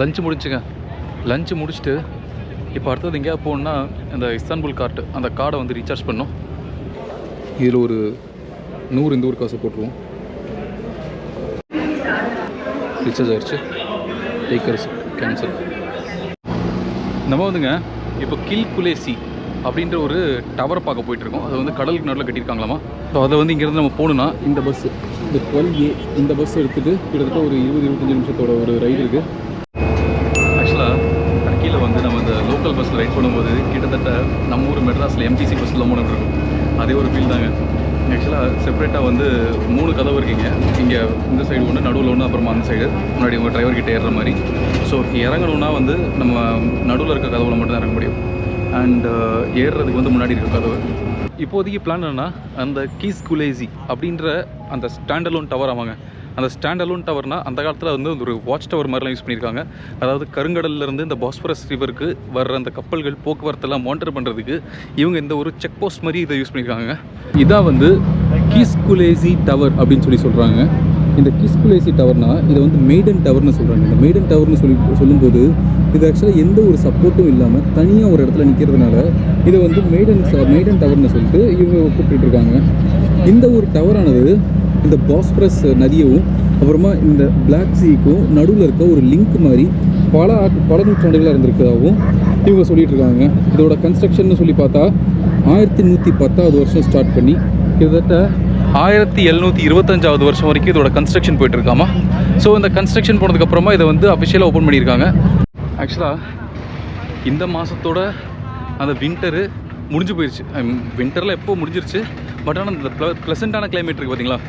Lunch முடிச்சுங்க. Lunch முடிச்சுட்டு இப்போ அடுத்தது எங்கேயா போகணுன்னா இந்த இஸ்தான்புல் கார்ட்டு அந்த கார்டை வந்து ரீசார்ஜ் பண்ணோம். இதில் ஒரு நூறு இந்த ஊர் காசு போட்டுருவோம். ரீசார்ஜ் ஆயிடுச்சு டேக்கர்ஸ் கேன்சல் நம்ம வந்துங்க இப்போ கில் குலேசி அப்படின்ற ஒரு டவர் பார்க்க போயிட்டுருக்கோம். அது வந்து கடலுக்கு நடுவில் கட்டியிருக்காங்களாமா? ஸோ அதை வந்து இங்கேருந்து நம்ம போகணுன்னா இந்த பஸ்ஸு இந்த டுவெல் ஏ இந்த பஸ் எடுத்துகிட்டு கிட்டத்தட்ட ஒரு இருபது இருபத்தஞ்சி நிமிஷத்தோட ஒரு ரைடு இருக்குது லோக்கல் பஸ்ஸில் ரைட் பண்ணும்போது கிட்டத்தட்ட நம்ம ஊர் மெட்ராஸில் எம்டிசி பஸ்ஸில் மூணு இருக்கும். அதே ஒரு ஃபீல் தாங்க. ஆக்சுவலாக செப்பரேட்டாக வந்து மூணு கதவு இருக்குங்க. இங்கே இந்த சைடு ஒன்று நடுவில் ஒன்று அப்புறமா அந்த சைடு முன்னாடி உங்கள் டிரைவர் கிட்ட ஏறுற மாதிரி. ஸோ இறங்கணுன்னா வந்து நம்ம நடுவில் இருக்க கதவுல மட்டும்தான் இறங்க முடியும். அண்ட் uh, ஏறுறதுக்கு வந்து முன்னாடி இருக்க கதவு. இப்போதைக்கு பிளான் என்னன்னா அந்த கீஸ் குலேசி அப்படின்ற அந்த ஸ்டாண்டலோன் டவர் ஆமாங்க. அந்த ஸ்டாண்டலோன் டவர்னால் அந்த காலத்தில் வந்து ஒரு வாட்ச் டவர் மாதிரிலாம் யூஸ் பண்ணியிருக்காங்க. அதாவது கருங்கடல்லேருந்து இந்த பாஸ்பரஸ் ரிவருக்கு வர்ற அந்த கப்பல்கள் போக்குவரத்தெல்லாம் மானிட்டர் பண்ணுறதுக்கு இவங்க இந்த ஒரு செக் போஸ்ட் மாதிரி இதை யூஸ் பண்ணியிருக்காங்க. இதான் வந்து கீஸ்குலேசி டவர் அப்படின்னு சொல்லி சொல்கிறாங்க இந்த கிஸ்குலேசி டவர்னால் இதை வந்து மெய்டன் டவர்னு சொல்கிறாங்க இந்த மெய்டன் டவர்னு சொல்லி சொல்லும்போது இது ஆக்சுவலாக எந்த ஒரு சப்போர்ட்டும் இல்லாமல் தனியாக ஒரு இடத்துல நிற்கிறதுனால இதை வந்து மெய்டன் மெய்டன் டவர்னு சொல்லிட்டு இவங்க கூப்பிட்டுருக்காங்க இந்த ஒரு டவரானது இந்த பாஸ்பரஸ் நதியவும் அப்புறமா இந்த பிளாக் சீக்கும் நடுவில் இருக்க ஒரு லிங்க் மாதிரி பல பல நூற்றாண்டுகளாக இருந்திருக்கிறதாகவும் இவங்க சொல்லிட்டு இருக்காங்க இதோட கன்ஸ்ட்ரக்ஷன் சொல்லி பார்த்தா ஆயிரத்தி நூற்றி பத்தாவது வருஷம் ஸ்டார்ட் பண்ணி கிட்டத்தட்ட ஆயிரத்தி எழுநூற்றி இருபத்தஞ்சாவது வருஷம் வரைக்கும் இதோட கன்ஸ்ட்ரக்ஷன் போயிட்டு இருக்காமா ஸோ இந்த கன்ஸ்ட்ரக்ஷன் போனதுக்கப்புறமா இதை வந்து அஃபிஷியலாக ஓப்பன் பண்ணியிருக்காங்க. ஆக்சுவலாக இந்த மாதத்தோட அந்த வின்டரு முடிஞ்சு போயிடுச்சு வின்டரில் எப்போ முடிஞ்சிருச்சு? பட் ஆனால் இந்த ப்ள ப்ளசண்ட்டான கிளைமேட் இருக்குது பார்த்தீங்களா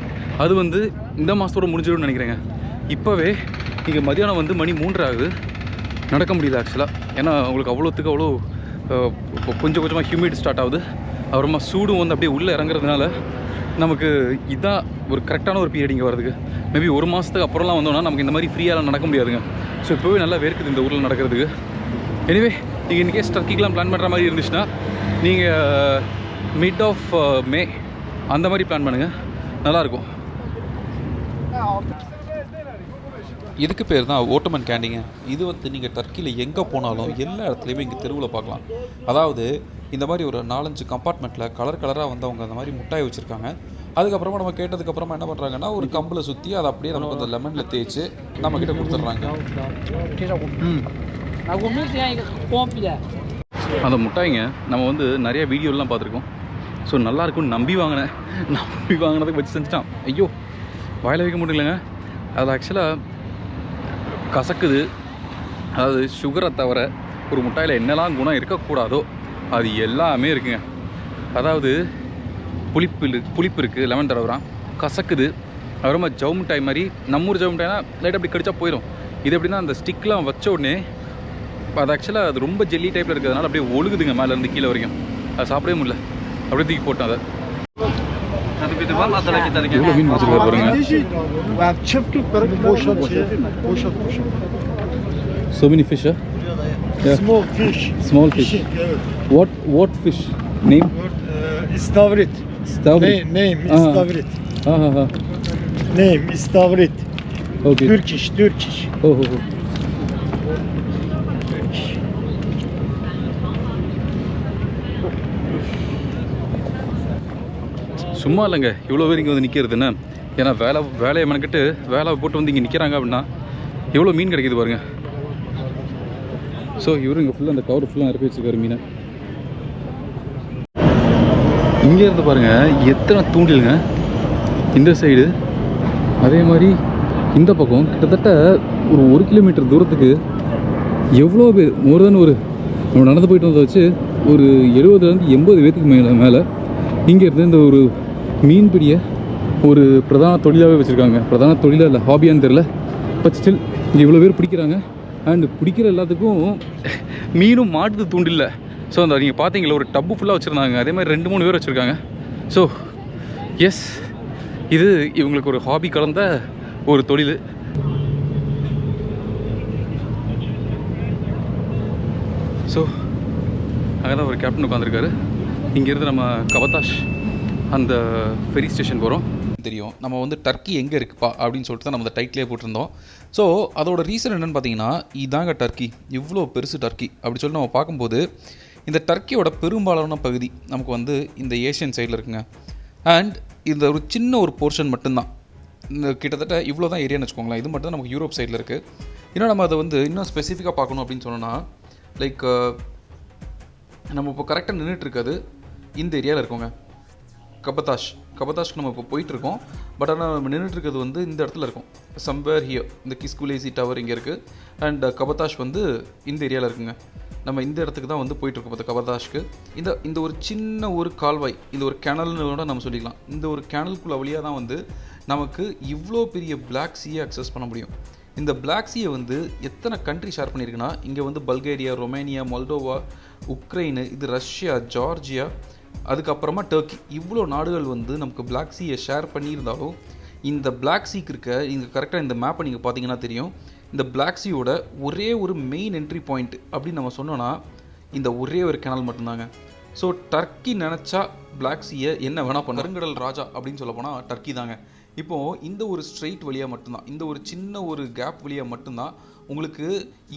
அது வந்து இந்த மாதத்தோட முடிஞ்சிடும்னு நினைக்கிறேங்க. இப்போவே இங்கே மதியானம் வந்து மணி மூன்றாகுது. நடக்க முடியல ஆக்சுவலாக ஏன்னா உங்களுக்கு அவ்வளோத்துக்கு அவ்வளோ இப்போ கொஞ்சம் கொஞ்சமாக ஹியூமிட் ஸ்டார்ட் ஆகுது. அப்புறமா சூடும் வந்து அப்படியே உள்ளே இறங்குறதுனால நமக்கு இதான் ஒரு கரெக்டான ஒரு பீரியட் இங்கே வரதுக்கு மேபி ஒரு மாதத்துக்கு அப்புறம்லாம் வந்தோம்னா நமக்கு இந்த மாதிரி ஃப்ரீயாலாம் நடக்க முடியாதுங்க. ஸோ இப்போவே நல்லா வேர்க்குது இந்த ஊரில் நடக்கிறதுக்கு. எனிவே நீங்கள் இன்கேஸ் டர்க்கிக்கெலாம் பிளான் பண்ணுற மாதிரி இருந்துச்சுன்னா நீங்கள் மிட் ஆஃப் மே அந்த மாதிரி பிளான் பண்ணுங்கள் நல்லாயிருக்கும் இதுக்கு பேர் தான் ஓட்டமன் கேண்டிங்க. இது வந்து நீங்கள் டர்க்கியில் எங்கே போனாலும் எல்லா இடத்துலையுமே இங்கே தெருவில் பார்க்கலாம். அதாவது இந்த மாதிரி ஒரு நாலஞ்சு கம்பார்ட்மெண்ட்டில் கலர் கலராக வந்து அவங்க அந்த மாதிரி முட்டாய் வச்சுருக்காங்க. அதுக்கப்புறமா நம்ம கேட்டதுக்கப்புறமா என்ன பண்ணுறாங்கன்னா ஒரு கம்பில் சுற்றி அதை அப்படியே நமக்கு அந்த லெமனில் தேய்ச்சி நம்மக்கிட்ட கொடுத்துட்றாங்க. அந்த முட்டாய்ங்க நம்ம வந்து நிறைய வீடியோலாம் பார்த்துருக்கோம். ஸோ நல்லாயிருக்கும்னு நம்பி வாங்கினேன் நம்பி வாங்கினதுக்கு வச்சு செஞ்சுட்டான். ஐயோ வாயில் வைக்க முடியலங்க அது ஆக்சுவலாக கசக்குது. அதாவது சுகரை தவிர ஒரு முட்டாயில் என்னெல்லாம் குணம் இருக்கக்கூடாதோ அது எல்லாமே இருக்குங்க. அதாவது புளிப்பு புளிப்பு இருக்குது லெமன் தடவுறான் கசக்குது. அப்புறமா ஜவு மிட்டாய் மாதிரி நம்ம ஊர் ஜவு மிட்டாய்னா லைட்டாக அப்படி கடிச்சா போயிடும் இது எப்படின்னா அந்த ஸ்டிக்லாம் வச்ச உடனே அது ஆக்சுவலாக அது ரொம்ப ஜெல்லி டைப்பில் இருக்கிறதுனால அப்படியே ஒழுகுதுங்க மேலேருந்து கீழே வரைக்கும். அது சாப்பிடவே முடியல. அப்படியே தூக்கி போட்டேன் அதை. bam atala ketar ekan yo'q so many fish huh? yeah. small fish. Small fish. What what fish? Name? Uh, istavrit. İstavrit? Name, name ah. istavrit. Aha. aha aha name istavrit. Okay. Turkish turkish. Oh, oh, oh. சும்மா இல்லைங்க. இவ்வளோ பேர் இங்கே வந்து நிற்கிறதுன்னு ஏன்னா வேலை வேலையை மெனக்கிட்டு வேலை போட்டு வந்து இங்கே நிற்கிறாங்க அப்படின்னா எவ்வளோ மீன் கிடைக்குது பாருங்க. ஸோ இவரு இங்கே ஃபுல்லாக அந்த கவர் ஃபுல்லாக நிரப்பி வச்சுருக்காரு மீனை. இங்கே இருந்து பாருங்கள் எத்தனை தூண்டிலுங்க? இந்த சைடு அதே மாதிரி இந்த பக்கம் கிட்டத்தட்ட ஒரு ஒரு கிலோமீட்டர் தூரத்துக்கு எவ்வளோ பேர் மோர் தென் ஒரு நம்ம நடந்து போயிட்டு வந்ததை வச்சு ஒரு எழுபதுலேருந்து எண்பது பேத்துக்கு மேலே மேலே இங்கே இருந்து இந்த ஒரு மீன்பிடியை ஒரு பிரதான தொழிலாகவே வச்சுருக்காங்க. பிரதான தொழிலாக இல்லை ஹாபியான்னு தெரில பட் ஸ்டில் இங்கே இவ்வளோ பேர் பிடிக்கிறாங்க. அண்ட் பிடிக்கிற எல்லாத்துக்கும் மீனும் மாட்டுது தூண்டில்ல ஸோ அந்த நீங்கள் பார்த்தீங்களா ஒரு டப்பு ஃபுல்லாக வச்சுருந்தாங்க. அதே மாதிரி ரெண்டு மூணு பேர் வச்சுருக்காங்க. ஸோ எஸ் இது இவங்களுக்கு ஒரு ஹாபி கலந்த ஒரு தொழில். ஸோ அங்கே தான் ஒரு கேப்டன் உட்காந்துருக்காரு இங்கேருந்து நம்ம கவதாஷ் அந்த ஃபெரி ஸ்டேஷன் வரும். தெரியும். நம்ம வந்து டர்க்கி எங்கே இருக்குப்பா அப்படின்னு சொல்லிட்டு தான் நம்ம அந்த டைட்டிலே போட்டிருந்தோம். ஸோ அதோட ரீசன் என்னென்னு பார்த்தீங்கன்னா இதாங்க டர்க்கி இவ்வளோ பெருசு டர்க்கி அப்படி சொல்லி நம்ம பார்க்கும்போது இந்த டர்க்கியோட பெரும்பாலான பகுதி நமக்கு வந்து இந்த ஏஷியன் சைடில் இருக்குங்க. அண்ட் இந்த ஒரு சின்ன ஒரு போர்ஷன் மட்டும்தான். இந்த கிட்டத்தட்ட இவ்வளோ தான் ஏரியான்னு வச்சுக்கோங்களேன். இது மட்டும் தான் நமக்கு யூரோப் சைடில் இருக்குது இன்னும் நம்ம அதை வந்து இன்னும் ஸ்பெசிஃபிக்காக பார்க்கணும் அப்படின்னு சொன்னோன்னா லைக் நம்ம இப்போ கரெக்டாக நின்றுட்டு இருக்கிறது இந்த ஏரியாவில் இருக்கோங்க. கபதாஷ். கபதாஷ்க்கு நம்ம இப்போ போயிட்டுருக்கோம். பட் ஆனால் நம்ம நின்றுட்டுருக்கிறது வந்து இந்த இடத்துல இருக்கும். சம்பேர் ஹியர் இந்த கிஸ்குலேசி டவர் இங்கே இருக்குது அண்ட் கபதாஷ் வந்து இந்த ஏரியாவில் இருக்குங்க. நம்ம இந்த இடத்துக்கு தான் வந்து போயிட்டுருக்கோம் பார்த்து கபதாஷ்க்கு. இந்த இந்த ஒரு சின்ன ஒரு கால்வாய் இந்த ஒரு கிணல்னு கூட நம்ம சொல்லிக்கலாம். இந்த ஒரு கிணலுக்குள்ள வழியாக தான் வந்து நமக்கு இவ்வளோ பெரிய பிளாக் சீயை அக்சஸ் பண்ண முடியும். இந்த பிளாக் சீயை வந்து எத்தனை கண்ட்ரி ஷேர் பண்ணியிருக்குன்னா இங்கே வந்து பல்கேரியா ரொமேனியா மொல்டோவா உக்ரைனு இது ரஷ்யா ஜார்ஜியா அதுக்கப்புறமா டர்க்கி இவ்வளோ நாடுகள் வந்து நமக்கு பிளாக் சீயை ஷேர் பண்ணியிருந்தாலும் இந்த பிளாக் சீக்கு இருக்க இங்கே கரெக்டாக இந்த மேப்பை நீங்கள் பார்த்தீங்கன்னா தெரியும். இந்த பிளாக் சீயோட ஒரே ஒரு மெயின் என்ட்ரி பாயிண்ட் அப்படின்னு நம்ம சொன்னோன்னா இந்த ஒரே ஒரு கெனல் மட்டும்தாங்க. ஸோ டர்க்கி நினச்சா பிளாக் சீயை என்ன வேணால் பண்ண கருங்கடல் ராஜா அப்படின்னு சொல்ல போனால் டர்க்கி தாங்க. இப்போது இந்த ஒரு ஸ்ட்ரெயிட் வழியாக மட்டும்தான் இந்த ஒரு சின்ன ஒரு கேப் வழியாக மட்டும்தான் உங்களுக்கு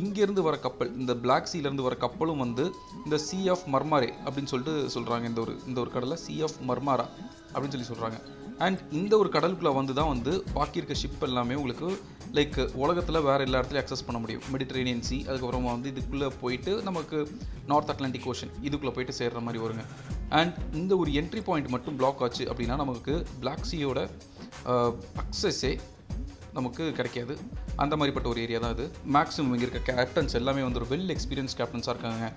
இங்கேருந்து வர கப்பல் இந்த பிளாக் சீலேருந்து வர கப்பலும் வந்து இந்த சி ஆஃப் மர்மாரே அப்படின்னு சொல்லிட்டு சொல்கிறாங்க இந்த ஒரு இந்த ஒரு கடலை சி ஆஃப் மர்மாரா அப்படின்னு சொல்லி சொல்கிறாங்க அண்ட் இந்த ஒரு கடலுக்குள்ளே வந்து தான் வந்து பாக்கி இருக்க ஷிப் எல்லாமே உங்களுக்கு லைக் உலகத்தில் வேறு எல்லா இடத்துலையும் அக்சஸ் பண்ண முடியும். மெடிட்ரேனியன் சி அதுக்கப்புறமா வந்து இதுக்குள்ளே போயிட்டு நமக்கு நார்த் அட்லாண்டிக் ஓஷன் இதுக்குள்ளே போயிட்டு சேர்ற மாதிரி வருங்க. அண்ட் இந்த ஒரு என்ட்ரி பாயிண்ட் மட்டும் பிளாக் ஆச்சு அப்படின்னா நமக்கு பிளாக் சீயோட அக்சஸே நமக்கு கிடைக்காது. அந்த மாதிரிப்பட்ட ஒரு ஏரியா தான் இது மேக்ஸிமம் இங்கே இருக்க கேப்டன்ஸ் எல்லாமே வந்து ஒரு வெல் எக்ஸ்பீரியன்ஸ் கேப்டன்ஸாக இருக்காங்க.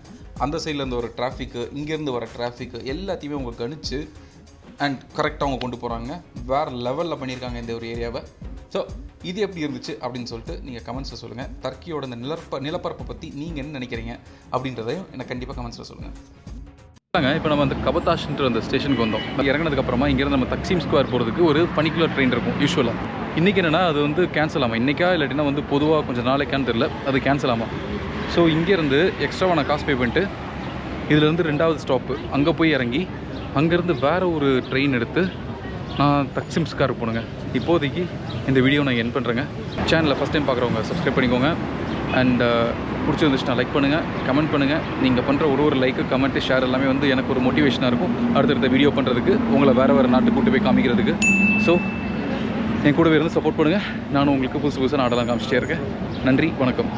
அந்த சைடில் இருந்து வர டிராஃபிக்கு இங்கேருந்து வர டிராஃபிக்கு எல்லாத்தையுமே அவங்க கணிச்சு அண்ட் கரெக்டாக அவங்க கொண்டு போகிறாங்க வேறு லெவலில் பண்ணியிருக்காங்க இந்த ஒரு ஏரியாவை ஸோ இது எப்படி இருந்துச்சு அப்படின்னு சொல்லிட்டு நீங்கள் கமெண்ட்ஸில் சொல்லுங்கள் டர்க்கியோட இந்த நிலப்ப நிலப்பரப்பை பற்றி நீங்கள் என்ன நினைக்கிறீங்க அப்படின்றதையும் எனக்கு கண்டிப்பாக கமெண்ட்ஸில் சொல்லுங்கள் இப்போ நம்ம அந்த கபதாஷ்ன்ற அந்த ஸ்டேஷனுக்கு வந்தோம். இறங்கினதுக்கப்புறமா இங்கேருந்து நம்ம தக்ஸீம் ஸ்கொயர் போகிறதுக்கு ஒரு பனிக்குலர் ட்ரெயின் இருக்கும் யூஸ்வலாக இன்றைக்கி என்னென்னா அது வந்து கேன்சல் ஆகும் இன்றைக்கா இல்லாட்டினா வந்து பொதுவாக கொஞ்சம் நாளைக்கான்னு தெரில அது கேன்சல் ஆகும் ஸோ இங்கேருந்து எக்ஸ்ட்ராவாக நான் காசு பே பண்ணிட்டு இதுலேருந்து ரெண்டாவது ஸ்டாப்பு அங்கே போய் இறங்கி அங்கேருந்து வேறு ஒரு ட்ரெயின் எடுத்து நான் தக்சிம் ஸ்கார் போனுங்க இப்போதைக்கு இந்த வீடியோ நான் என் பண்ணுறேங்க சேனலில் ஃபஸ்ட் டைம் பார்க்குறவங்க சப்ஸ்கிரைப் பண்ணிக்கோங்க. அண்ட் பிடிச்சிருந்துச்சுன்னா லைக் பண்ணுங்கள் கமெண்ட் பண்ணுங்கள் நீங்கள் பண்ணுற ஒரு ஒரு லைக்கு கமெண்ட்டு ஷேர் எல்லாமே வந்து எனக்கு ஒரு மோட்டிவேஷனாக இருக்கும். அடுத்தடுத்த வீடியோ பண்ணுறதுக்கு உங்களை வேறு வேறு நாட்டுக்கு கூட்டு போய் காமிக்கிறதுக்கு. ஸோ என் கூடவே இருந்து சப்போர்ட் பண்ணுங்கள் நானும் உங்களுக்கு புதுசு புதுசாக நாடெல்லாம் காமிச்சிட்டே இருக்கேன். நன்றி வணக்கம்.